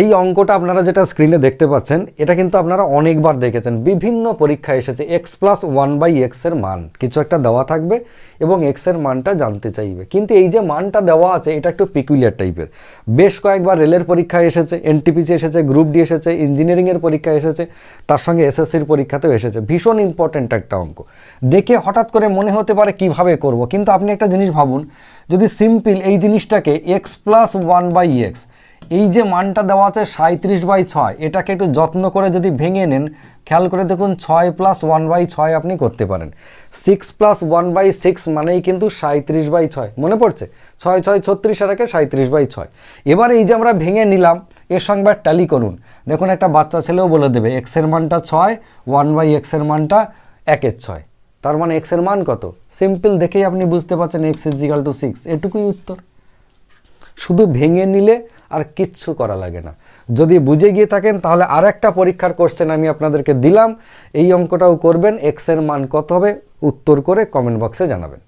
এই অঙ্কটা আপনারা যেটা স্ক্রিনে দেখতে পাচ্ছেন, এটা কিন্তু আপনারা অনেকবার দেখেছেন। বিভিন্ন পরীক্ষায় এসেছে এক্স প্লাস ওয়ান বাই এক্সের মান। কিছু একটা দেওয়া থাকবে এবং এক্সের মানটা জানতে চাইবে। কিন্তু এই যে মানটা দেওয়া আছে, এটা একটু পিকুলিয়ার টাইপের বেশ কয়েকবার রেলের পরীক্ষা এসেছে এনটিপিসি এসেছে গ্রুপ ডি এসেছে ইঞ্জিনিয়ারিংয়ের পরীক্ষা এসেছে, তার সঙ্গে এসএসসির পরীক্ষাতেও এসেছে। ভীষণ ইম্পর্ট্যান্ট একটা অঙ্ক। দেখে হঠাৎ করে মনে হতে পারে কীভাবে করব, কিন্তু আপনি একটা জিনিস ভাবুন, যদি সিম্পল এই জিনিসটাকে X plus one by X এই যে মানটা দেওয়া আছে সাঁত্রিশ বাই ছয়, এটাকে একটু যত্ন করে যদি ভেঙে নেন, খেয়াল করে দেখুন ছয় প্লাস ওয়ান বাই ছয় আপনি করতে পারেন। Six plus one by six মানেই কিন্তু সাঁত্রিশ বাই ছয়, মনে পড়ছে? ছয় ছয়, ছত্রিশ একে সাঁত্রিশ বাই ছয়। এবার এই যে আমরা ভেঙে নিলাম, এর সঙ্গে ট্যালি করুন। দেখুন একটা বাচ্চা ছেলেও বলে দেবে এক্সের মানটা ছয় ওয়ান বাই এক্সের মানটা একের ছয়। তার মানে এক্সের মান কত? সিম্পল দেখেই আপনি বুঝতে পারছেন এক্স ইজিক্যাল টু সিক্স এটুকুই উত্তর। শুধু ভেঙে নিলে আর কিচ্ছু করা লাগে না। যদি বুঝে গিয়ে থাকেন, তাহলে আর একটা পরীক্ষার কোশ্চেন আমি আপনাদেরকে দিলাম। এই অঙ্কটাও করবেন। এক্সের মান কত হবে? উত্তর করে কমেন্ট বক্সে জানাবেন।